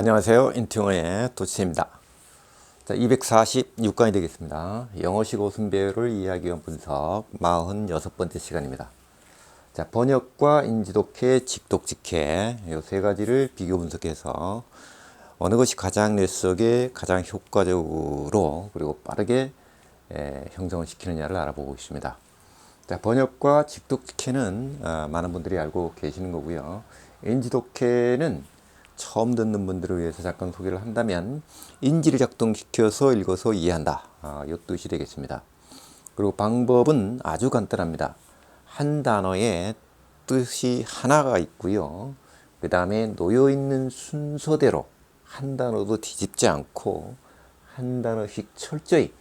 안녕하세요. 인팅어의 도치입니다. 자, 246강이 되겠습니다. 영어식 오순배열을 이야기한 분석 46번째 시간입니다. 자, 번역과 인지독해, 직독직해 이 세 가지를 비교 분석해서 어느 것이 가장 뇌 속에 가장 효과적으로 그리고 빠르게 에, 형성을 시키느냐를 알아보고 있습니다. 자, 번역과 직독직해는 어, 많은 분들이 알고 계시는 거고요. 인지독해는 처음 듣는 분들을 위해서 잠깐 소개를 한다면 인지를 작동시켜서 읽어서 이해한다. 아, 이 뜻이 되겠습니다. 그리고 방법은 아주 간단합니다. 한 단어에 뜻이 하나가 있고요. 그 다음에 놓여 있는 순서대로 한 단어도 뒤집지 않고 한 단어씩 철저히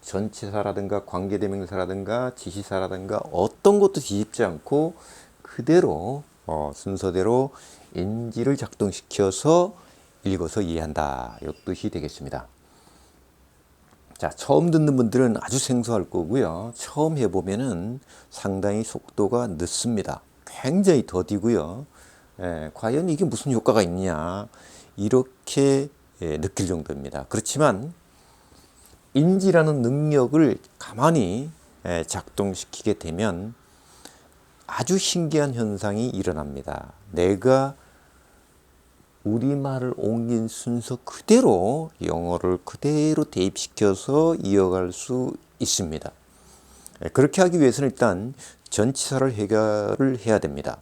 전치사라든가 관계대명사라든가 지시사라든가 어떤 것도 뒤집지 않고 그대로 어, 순서대로 인지를 작동시켜서 읽어서 이해한다. 이 뜻이 되겠습니다. 자, 처음 듣는 분들은 아주 생소할 거고요. 처음 해보면은 상당히 속도가 늦습니다. 굉장히 더디고요. 예, 과연 이게 무슨 효과가 있냐. 이렇게 예, 느낄 정도입니다. 그렇지만 인지라는 능력을 가만히 예, 작동시키게 되면 아주 신기한 현상이 일어납니다. 내가 우리말을 옮긴 순서 그대로 영어를 그대로 대입시켜서 이어갈 수 있습니다. 예, 그렇게 하기 위해서는 일단 전치사를 해결을 해야 됩니다.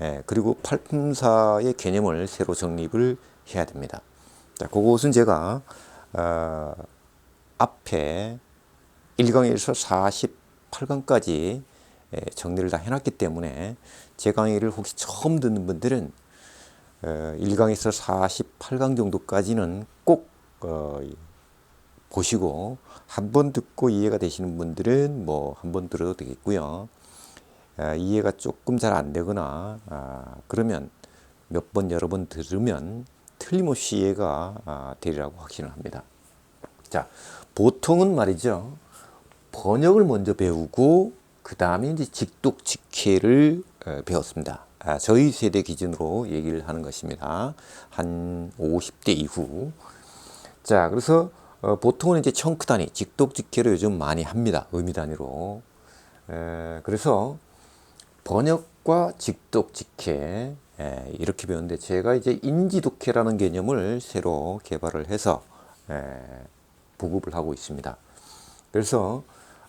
예, 그리고 팔품사의 개념을 새로 정립을 해야 됩니다. 자, 그것은 제가 어, 앞에 1강에서 48강까지 예, 정리를 다 해놨기 때문에 제 강의를 혹시 처음 듣는 분들은 1강에서 어, 48강 정도까지는 꼭 어, 보시고 한 번 듣고 이해가 되시는 분들은 뭐 한 번 들어도 되겠고요. 아, 이해가 조금 잘 안 되거나 아, 그러면 몇 번 여러 번 들으면 틀림없이 이해가 아, 되리라고 확신을 합니다. 자, 보통은 말이죠. 번역을 먼저 배우고 그 다음에 이제 직독직해를 어, 배웠습니다. 아, 저희 세대 기준으로 얘기를 하는 것입니다. 한 50대 이후. 자, 그래서 어, 보통은 이제 청크 단위, 직독직해를 요즘 많이 합니다. 의미 단위로. 에, 그래서 번역과 직독직해 에, 이렇게 배우는데 제가 이제 인지독해라는 개념을 새로 개발을 해서 에, 보급을 하고 있습니다. 그래서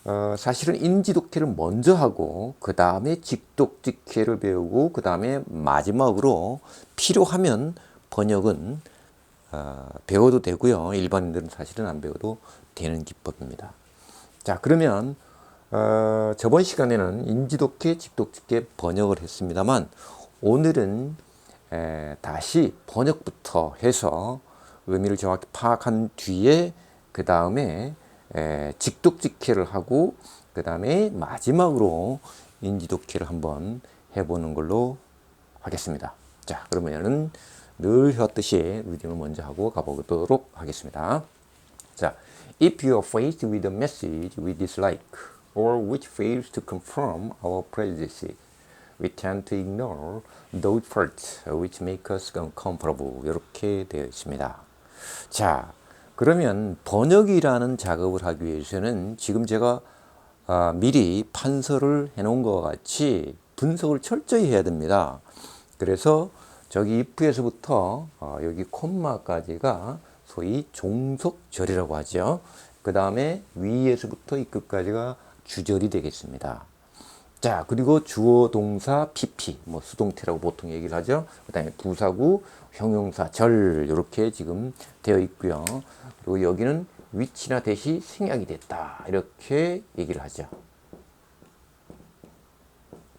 어, 사실은 인지독해를 먼저 하고 그 다음에 직독직해를 배우고 그 다음에 마지막으로 필요하면 번역은 어, 배워도 되고요. 일반인들은 사실은 안 배워도 되는 기법입니다. 자 그러면 어, 저번 시간에는 인지독해, 직독직해 번역을 했습니다만 오늘은 에, 다시 번역부터 해서 의미를 정확히 파악한 뒤에 그 다음에 에, 직독직해를 하고 그 다음에 마지막으로 인지독해를 한번 해보는 걸로 하겠습니다. 자 그러면은 늘 해왔듯이 리딩을 먼저 하고 가보도록 하겠습니다. 자, if you are faced with a message we dislike or which fails to confirm our prejudice, we tend to ignore those parts which make us uncomfortable. 이렇게 되어 있습니다. 자, 그러면 번역이라는 작업을 하기 위해서는 지금 제가 아, 미리 판서를 해놓은 것과 같이 분석을 철저히 해야 됩니다. 그래서 저기 if에서부터 어, 여기 콤마까지가 소위 종속절이라고 하죠. 그 다음에 위에서부터 이 끝까지가 주절이 되겠습니다. 자, 그리고 주어, 동사, pp, 뭐 수동태라고 보통 얘기를 하죠. 그 다음에 부사구, 형용사, 절 이렇게 지금 되어 있고요. 그리고 여기는 위치나 대시 생략이 됐다 이렇게 얘기를 하죠.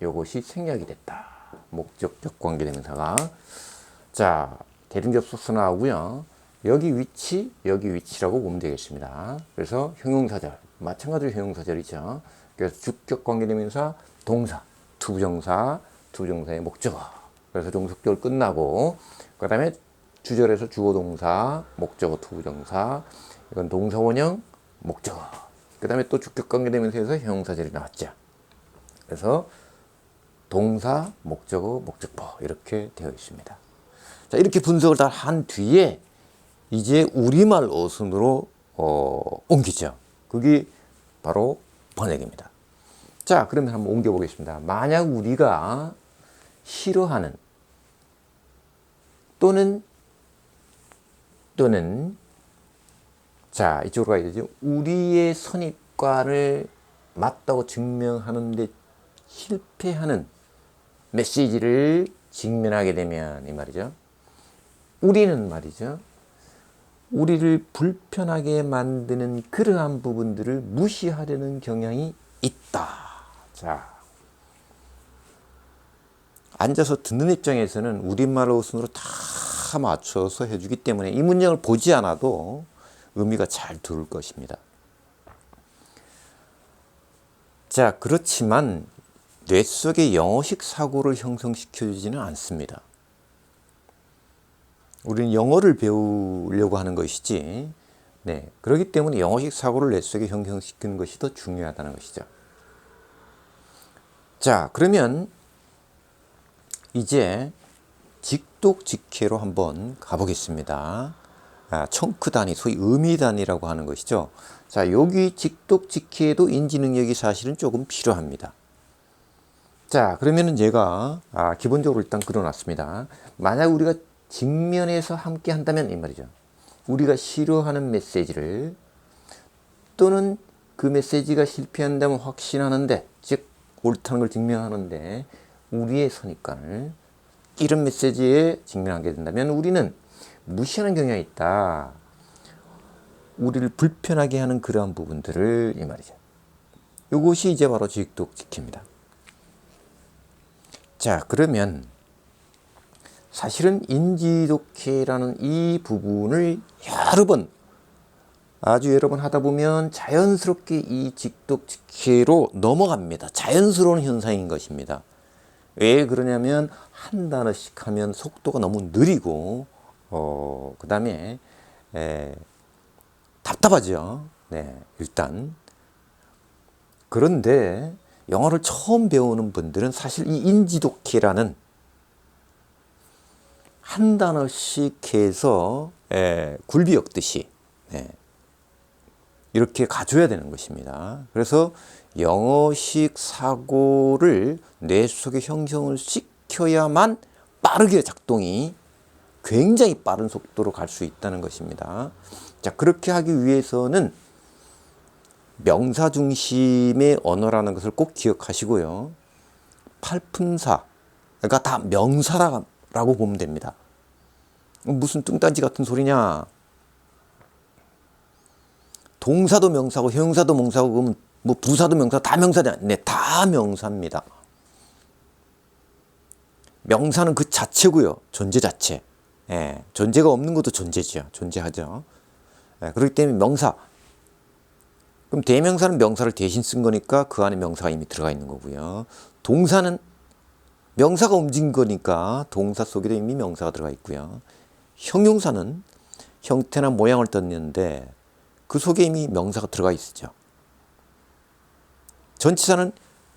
이것이 생략이 됐다. 목적적 관계대명사가 자 대등접속사 나오고요. 여기 위치, 여기 위치라고 보면 되겠습니다. 그래서 형용사절 마찬가지로 형용사절이죠. 그래서 주격 관계대명사, 동사, 투부정사, 투부정사의 목적어. 그래서 종속절 끝나고 그 다음에 주절에서 주어 동사, 목적어 투부정사, 이건 동사 원형, 목적어. 그 다음에 또 주격 관계대명사에서 형용사절이 나왔죠. 그래서 동사, 목적어, 목적보 이렇게 되어 있습니다. 자, 이렇게 분석을 다 한 뒤에 이제 우리말 어순으로 어, 옮기죠. 그게 바로 번역입니다. 자, 그러면 한번 옮겨보겠습니다. 만약 우리가 싫어하는 또는 또는 자 이쪽으로 가야 되죠. 우리의 선입관을 맞다고 증명하는데 실패하는 메시지를 직면하게 되면 이 말이죠. 우리는 말이죠. 우리를 불편하게 만드는 그러한 부분들을 무시하려는 경향이 있다. 자. 앉아서 듣는 입장에서는 우리말 어순으로 다 맞춰서 해주기 때문에 이 문장을 보지 않아도 의미가 잘 들을 것입니다. 자, 그렇지만 뇌 속에 영어식 사고를 형성시켜주지는 않습니다. 우리는 영어를 배우려고 하는 것이지, 네. 그렇기 때문에 영어식 사고를 뇌 속에 형성시키는 것이 더 중요하다는 것이죠. 자, 그러면 이제 직독직해로 한번 가보겠습니다. 아, 청크 단위, 소위 의미 단위라고 하는 것이죠. 자, 여기 직독직해도 인지 능력이 사실은 조금 필요합니다. 자, 그러면은 제가 아, 기본적으로 일단 그려놨습니다. 만약 우리가 직면해서 함께 한다면 이 말이죠. 우리가 싫어하는 메시지를 또는 그 메시지가 실패한다면 확신하는데, 즉 옳다는 걸 증명하는데 우리의 선입관을 이런 메시지에 직면하게 된다면 우리는 무시하는 경향이 있다. 우리를 불편하게 하는 그러한 부분들을 이 말이죠. 이것이 이제 바로 직독직입니다. 자, 그러면 사실은 인지독해라는 이 부분을 여러 번 아주 여러 번 하다 보면 자연스럽게 이 직독 직해로 넘어갑니다. 자연스러운 현상인 것입니다. 왜 그러냐면 한 단어씩 하면 속도가 너무 느리고 어 그 다음에 에, 답답하죠. 네, 일단 그런데 영어를 처음 배우는 분들은 사실 이 인지독해라는 한 단어씩 해서 에, 굴비 엮듯이 네, 이렇게 가져야 되는 것입니다. 그래서 영어식 사고를 뇌 속에 형성을 시켜야만 빠르게 작동이 굉장히 빠른 속도로 갈 수 있다는 것입니다. 자, 그렇게 하기 위해서는 명사 중심의 언어라는 것을 꼭 기억하시고요. 팔품사, 그러니까 다 명사라고 보면 됩니다. 무슨 뚱딴지 같은 소리냐? 동사도 명사고 형사도 명사고 그러면 뭐 부사도 명사 다 명사냐? 네, 다 명사입니다. 명사는 그 자체고요. 존재 자체. 예, 존재가 없는 것도 존재죠. 존재하죠. 예, 그렇기 때문에 명사. 그럼 대명사는 명사를 대신 쓴 거니까 그 안에 명사가 이미 들어가 있는 거고요. 동사는 명사가 움직인 거니까 동사 속에도 이미 명사가 들어가 있고요. 형용사는 형태나 모양을 떴는데 그 속에 이미 명사가 들어가 있죠. 전치사는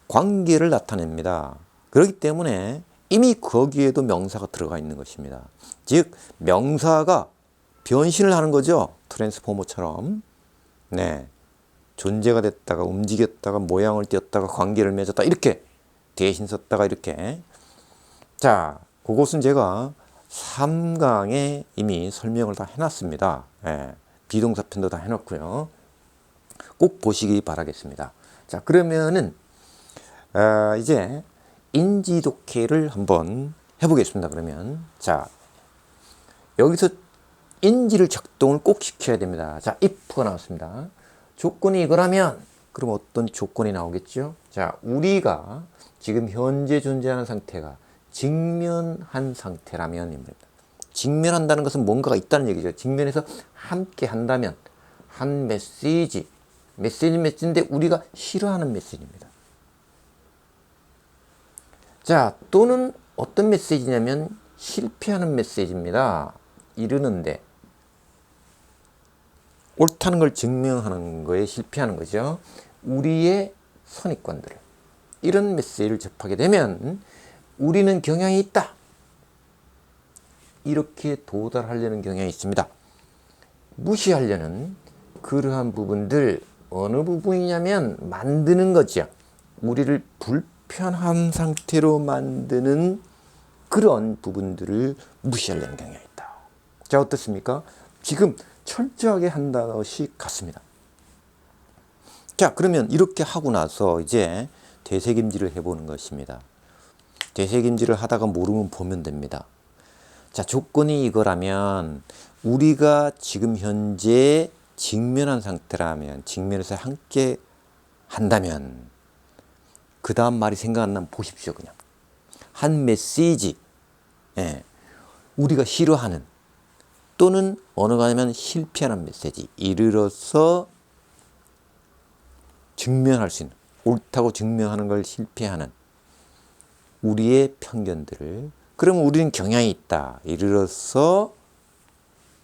관계를 나타냅니다. 그렇기 때문에 이미 거기에도 명사가 들어가 있는 것입니다. 즉 명사가 변신을 하는 거죠. 트랜스포머처럼. 네. 존재가 됐다가 움직였다가 모양을 띄었다가 관계를 맺었다 이렇게 대신 썼다가 이렇게 자 그것은 제가 3강에 이미 설명을 다 해놨습니다. 예, 비동사 편도 다 해놨고요. 꼭 보시기 바라겠습니다. 자 그러면은 어, 이제 인지독해를 한번 해보겠습니다. 그러면 자 여기서 인지를 작동을 꼭 시켜야 됩니다. 자 if가 나왔습니다. 조건이 이거라면 그럼 어떤 조건이 나오겠죠? 자, 우리가 지금 현재 존재하는 상태가 직면한 상태라면 입니다. 직면한다는 것은 뭔가가 있다는 얘기죠. 직면해서 함께 한다면 한 메시지, 메시지 메시지인데 우리가 싫어하는 메시지입니다. 자, 또는 어떤 메시지냐면 실패하는 메시지입니다. 이르는데 옳다는 걸 증명하는 거에 실패하는 거죠. 우리의 선입관들을 이런 메시지를 접하게 되면 우리는 경향이 있다. 이렇게 도달하려는 경향이 있습니다. 무시하려는 그러한 부분들 어느 부분이냐면 만드는 거죠. 우리를 불편한 상태로 만드는 그런 부분들을 무시하려는 경향이 있다. 자, 어떻습니까? 지금 철저하게 한다는 것이 같습니다. 자, 그러면 이렇게 하고 나서 이제 되새김질을 해보는 것입니다. 되새김질을 하다가 모르면 보면 됩니다. 자, 조건이 이거라면 우리가 지금 현재 직면한 상태라면 직면에서 함께 한다면 그 다음 말이 생각 안 나면 보십시오 그냥. 한 메시지 예, 우리가 싫어하는 또는 어느 가냐면 실패하는 메시지 이르러서 증명할 수 있는 옳다고 증명하는 걸 실패하는 우리의 편견들을 그러면 우리는 경향이 있다 이르러서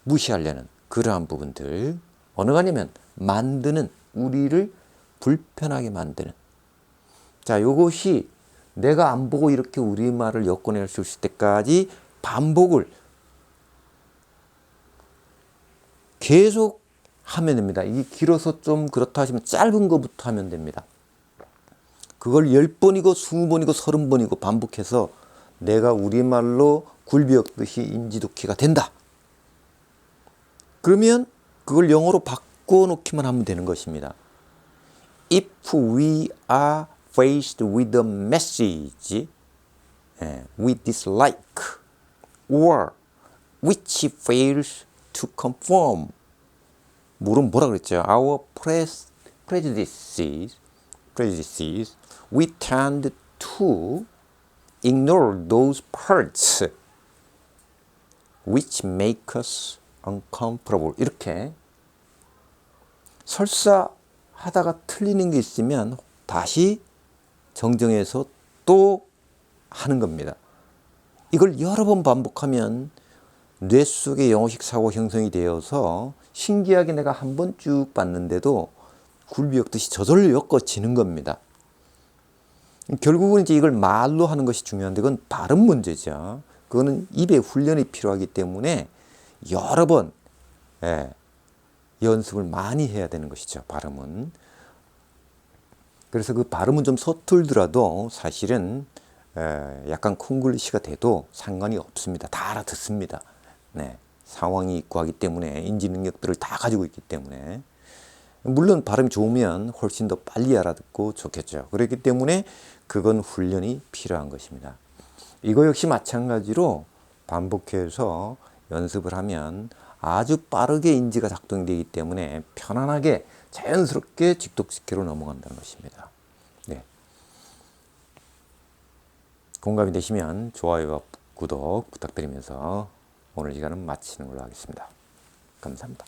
무시하려는 그러한 부분들 어느 가냐면 만드는 우리를 불편하게 만드는 자 요것이 내가 안 보고 이렇게 우리말을 엮어낼 수 있을 때까지 반복을 계속 하면 됩니다. 이게 길어서 좀 그렇다 하시면 짧은 것부터 하면 됩니다. 그걸 10번이고 20번이고 30번이고 반복해서 내가 우리말로 굴비역듯이 인지도키가 된다. 그러면 그걸 영어로 바꿔놓기만 하면 되는 것입니다. If we are faced with a message eh, we dislike or which fails to conform 물은 뭐라 그랬죠? Our prejudices, prejudices, we tend to ignore those parts which make us uncomfortable. 이렇게 설사 하다가 틀리는 게 있으면 다시 정정해서 또 하는 겁니다. 이걸 여러 번 반복하면 뇌 속에 영어식 사고 형성이 되어서 신기하게 내가 한 번 쭉 봤는데도 굴비역듯이 저절로 엮어지는 겁니다. 결국은 이제 이걸 말로 하는 것이 중요한데 그건 발음 문제죠. 그거는 입에 훈련이 필요하기 때문에 여러 번 예, 연습을 많이 해야 되는 것이죠. 발음은. 그래서 그 발음은 좀 서툴더라도 사실은 에, 약간 콩글리시가 돼도 상관이 없습니다. 다 알아듣습니다. 네. 상황이 있고 하기 때문에 인지 능력들을 다 가지고 있기 때문에 물론 발음이 좋으면 훨씬 더 빨리 알아듣고 좋겠죠. 그렇기 때문에 그건 훈련이 필요한 것입니다. 이거 역시 마찬가지로 반복해서 연습을 하면 아주 빠르게 인지가 작동되기 때문에 편안하게 자연스럽게 직독직계로 넘어간다는 것입니다. 네. 공감이 되시면 좋아요와 구독 부탁드리면서 오늘 시간은 마치는 걸로 하겠습니다. 감사합니다.